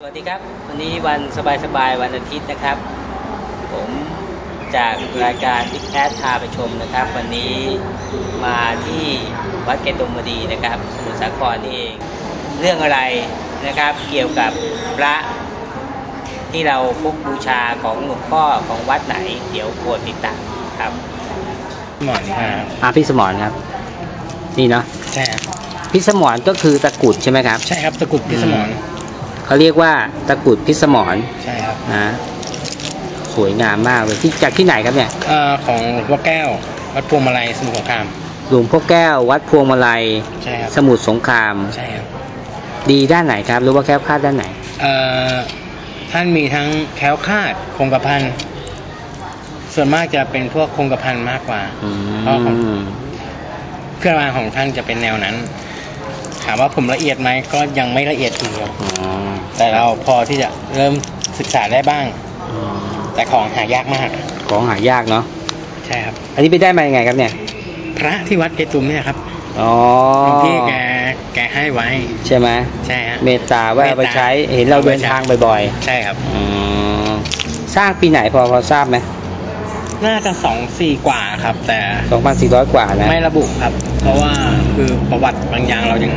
สวัสดีครับ วันนี้วันสบายๆวันอาทิตย์นะครับ ผมจากรายการทิกแคสพาไปชมนะครับ วันนี้มาที่วัดเกตุมวดีนะครับ สมุทรสาครนี่เอง เรื่องอะไรนะครับเกี่ยวกับพระที่เราพกบูชาของหลวงพ่อของวัดไหน เดี๋ยวโปรดติดตามครับหมอนครับอาพี่สมรครับ นี่เนาะใช่ครับพี่สมรก็คือตะกรุดใช่ไหมครับ ใช่ครับตะกรุดพิสมร เขาเรียกว่าตะกรุดพิสมรใช่ครับนะสวยงามมากเลยที่จากที่ไหนครับเนี่ยเอ่อของหลวงพ่อแก้ว วัดพวงมาลัยสมุทรสงครามหลวงพ่อแก้ว วัดพวงมาลัยใช่ครับสมุทรสงคราม ใช่ครับ ดีด้านไหนครับหรือว่าแคล้วคลาดด้านไหนเอ่อท่านมีทั้งแคล้วคลาดคงกระพันส่วนมากจะเป็นพวกคงกระพันมากกว่าอืเพราะของมเครื่องรางของท่านจะเป็นแนวนั้นถามว่าผมละเอียดไหมก็ยังไม่ละเอียดทีเดียวอ๋อแต่เราพอที่จะเริ่มศึกษาได้บ้างอืมแต่ของหายากมาก ของหายากเนาะใช่ครับ อันนี้ไปได้มายังไงครับเนี่ย พระที่วัดเกตุมเนี่ยครับอ๋อหลวงพี่แกแกให้ไว้ ใช่ไหมใช่ฮะเมตตาว่าเอาไปเมตตาใช้เห็นเราเดินทางบ่อยใช่ครับๆอืมสร้างปีไหนพอพอทราบไหม น่าจะสองสี่กว่าครับ แต่2,400กว่านะ ไม่ระบุครับ เพราะว่าคือประวัติบางอย่างเรายัง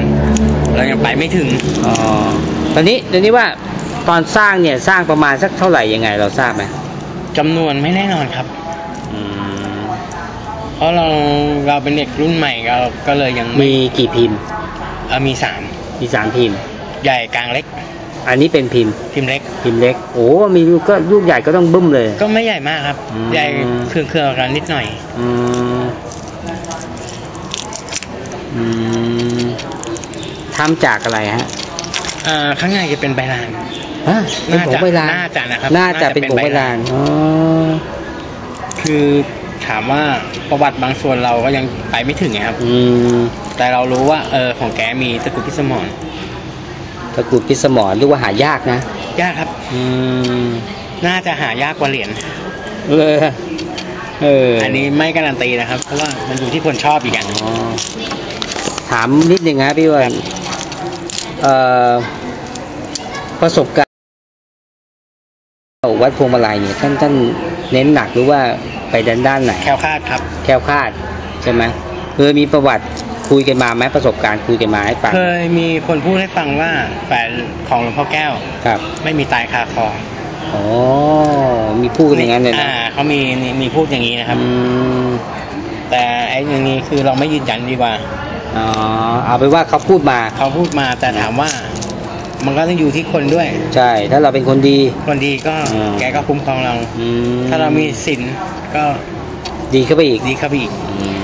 เรายังไปไม่ถึงอ๋อตอนนี้ตอนนี้ว่าตอนสร้างเนี่ยสร้างประมาณสักเท่าไหร่ยังไงเราทราบไหมจำนวนไม่แน่นอนครับอืมเพราะเราเราเป็นเด็กรุ่นใหม่ก็ก็เลยยังไม่มีกี่พิมพ์เอ่อมีสามมีสามพิมพ์ ใหญ่กลางเล็ก อันนี้เป็นพิมพ์ พิมพ์เล็ก พิมพ์เล็ก โอ้มีลูกก็ลูกใหญ่ก็ต้องบึ้มเลย ก็ไม่ใหญ่มากครับ อืม ใหญ่เครื่องเครื่องกันนิดหน่อย อืมอืมทำจากอะไรฮะอ่าข้างในจะเป็นใบลาน ฮะเป็นผงใบลานน่าจะนะครับน่าจะน่าจะเป็นผงเป็นใบใบลาลาน นอ๋อคือถามว่าประวัติบางส่วนเราก็ยังไปไม่ถึงไงครับ อืมแต่เรารู้ว่าเออของแกมีตะกรุดพิสมร ตะกรุดพิสมรเรียกว่าหายากนะ ยากครับ อืมน่าจะหายากกว่าเหรียญเลยเอออัอันนี้ไม่การันตีนะครับ เพราะว่ามันอยู่ที่คนชอบอีกอย่างอ๋อถามนิดนึงนะพี่ว่าเอ่อประสบการณ์วัดพวงมาลัยเนี่ยท่านท่านเน้นหนักหรือว่าไปด้านด้านไหนแคล้วคลาดครับ แคล้วคลาดใช่ไหมเคยมีประวัติ คุยกันมาไหมประสบการณ์คุยกันมาให้ฟังเคยมีคนพูดให้ฟังว่าแฟนของหลวงพ่อแก้วครับ ไม่มีตายคาคออ๋อมีพูดอย่างนั้นเลยนะอ่าเขามีมีพูดอย่างนี้นะครับอืมแต่ไอ้อย่างนี้คือเราไม่ยืนยันดีกว่าอ๋อเอาไปนว่าเขาพูดมาเขาพูดมาแต่ถามว่า มันก็ต้องอยู่ที่คนด้วย ใช่ ถ้าเราเป็นคนดี คนดีก็อืมแกก็คุ้มครองเราอืมถ้าเรามีศีลก็ดีเข้าไปอีกดีเข้าไปอีกอืม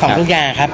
ของทุกอย่างครับ